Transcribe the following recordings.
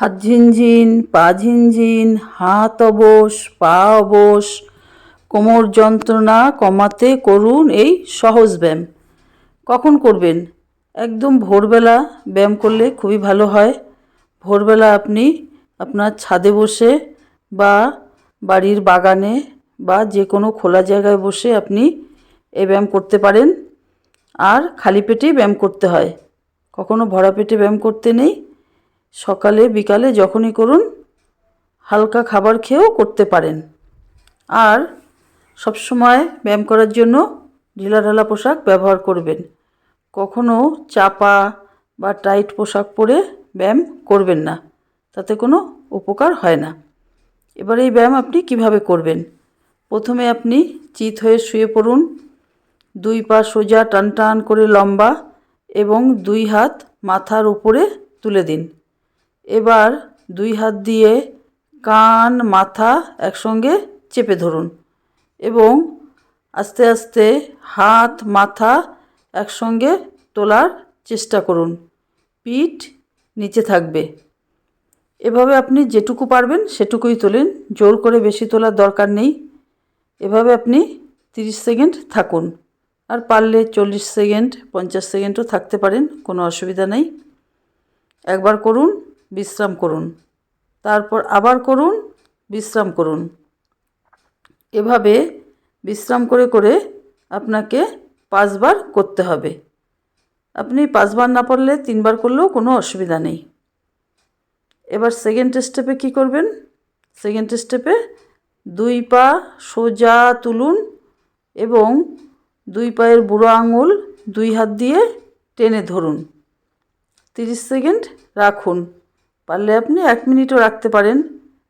হাত ঝিনঝিন, পা ঝিনঝিন, হাত অবশ, পা অবশ, কোমর যন্ত্রণা কমাতে করুন এই সহজ ব্যায়াম। কখন করবেন? একদম ভোরবেলা ব্যায়াম করলে খুবই ভালো হয়। ভোরবেলা আপনি আপনার ছাদে বসে বা বাড়ির বাগানে বা যে কোনো খোলা জায়গায় বসে আপনি এই ব্যায়াম করতে পারেন। আর খালি পেটেই ব্যায়াম করতে হয়। কখনো ভরা পেটে ব্যায়াম করতে নেই। সকালে, বিকালে যখনই করুন, হালকা খাবার খেয়েও করতে পারেন। আর সবসময় ব্যায়াম করার জন্য ঢিলাঢালা পোশাক ব্যবহার করবেন। কখনো চাপা বা টাইট পোশাক পরে ব্যায়াম করবেন না। তাতে কোনো উপকার হয় না। এবার এই ব্যায়াম আপনি কীভাবে করবেন? প্রথমে আপনি চিত হয়ে শুয়ে পড়ুন। দুই পা সোজা টান টান করে লম্বা এবং দুই হাত মাথার উপরে তুলে দিন। এবার দুই হাত দিয়ে কান, মাথা একসঙ্গে চেপে ধরুন এবং আস্তে আস্তে হাত, মাথা একসঙ্গে তোলার চেষ্টা করুন। পিঠ নিচে থাকবে। এভাবে আপনি যেটুকু পারবেন সেটুকুই তোলেন। জোর করে বেশি তোলার দরকার নেই। এভাবে আপনি তিরিশ সেকেন্ড থাকুন। আর পারলে চল্লিশ সেকেন্ড, পঞ্চাশ সেকেন্ডও থাকতে পারেন, কোনো অসুবিধা নেই। একবার করুন। বিশ্রাম করুন। তারপর আবার করুন, বিশ্রাম করুন। এভাবে বিশ্রাম করে করে আপনাকে পাঁচবার করতে হবে। আপনি পাঁচবার না পারলে তিনবার করলেও কোনো অসুবিধা নেই। এবার সেকেন্ড স্টেপে কি করবেন? সেকেন্ড স্টেপে দুই পা সোজা তুলুন এবং দুই পায়ের বুড়ো আঙুল দুই হাত দিয়ে টেনে ধরুন। তিরিশ সেকেন্ড রাখুন। পারলে আপনি এক মিনিটও রাখতে পারেন।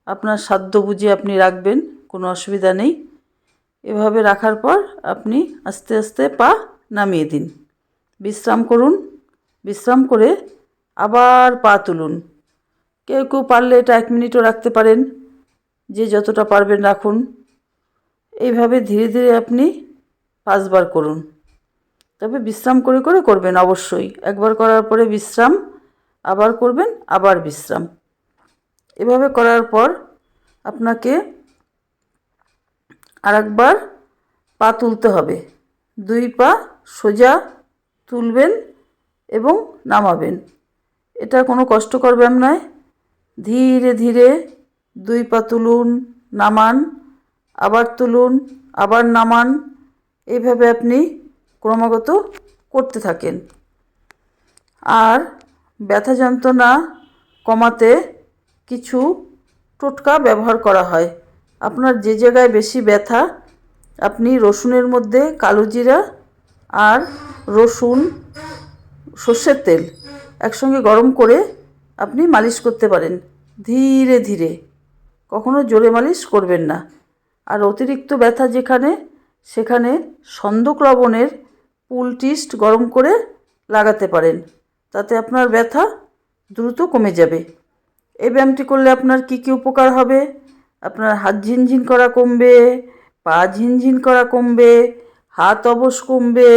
আপনার সাধ্য বুঝে আপনি রাখবেন, কোনো অসুবিধা নেই। এভাবে রাখার পর আপনি আস্তে আস্তে পা নামিয়ে দিন। বিশ্রাম করুন। বিশ্রাম করে আবার পা তুলুন। কেউ কেউ পারলে এটা এক মিনিটও রাখতে পারেন। যে যতটা পারবেন রাখুন। এইভাবে ধীরে ধীরে আপনি পাঁচবার করুন। তবে বিশ্রাম করে করে করবেন অবশ্যই। একবার করার পরে বিশ্রাম আবার করবেন, আবার বিশ্রাম। এভাবে করার পর আপনাকে আরেকবার পা তুলতে হবে। দুই পা সোজা তুলবেন এবং নামাবেন। এটা কোনো কষ্টকর ব্যায়াম নয়। ধীরে ধীরে দুই পা তুলুন, নামান, আবার তুলুন, আবার নামান। এইভাবে আপনি ক্রমাগত করতে থাকেন। আর ব্যথা যন্ত্রণা কমাতে কিছু টোটকা ব্যবহার করা হয়। আপনার যে জায়গায় বেশি ব্যথা, আপনি রসুনের মধ্যে কালো জিরা আর রসুন, সর্ষের তেল একসঙ্গে গরম করে আপনি মালিশ করতে পারেন। ধীরে ধীরে। কখনো জোরে মালিশ করবেন না। আর অতিরিক্ত ব্যথা যেখানে, সেখানে সন্দক লবণের পুল টিস্ট গরম করে লাগাতে পারেন। তাতে আপনার ব্যথা দ্রুত কমে যাবে। এই ব্যায়ামটি করলে আপনার কী কী উপকার হবে? আপনার হাত ঝিনঝিন করা কমবে, পা ঝিনঝিন করা কমবে, হাত অবশ কমবে,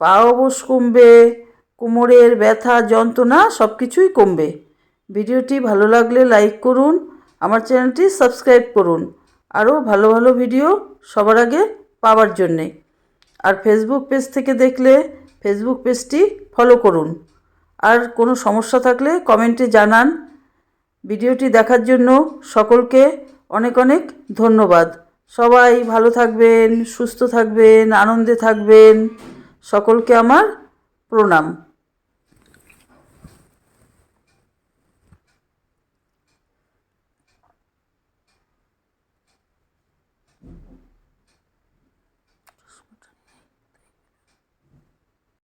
পা অবশ কমবে, কোমরের ব্যথা, যন্ত্রণা সব কিছুই কমবে। ভিডিওটি ভালো লাগলে লাইক করুন, আমার চ্যানেলটি সাবস্ক্রাইব করুন। আরও ভালো ভালো ভিডিও সবার আগে পাওয়ার জন্যে। আর ফেসবুক পেজ থেকে দেখলে ফেসবুক পেজটি ফলো করুন। আর কোনো সমস্যা থাকলে কমেন্টে জানান। ভিডিওটি দেখার জন্য সকলকে অনেক অনেক ধন্যবাদ। সবাই ভালো থাকবেন, সুস্থ থাকবেন, আনন্দে থাকবেন। সকলকে আমার প্রণাম।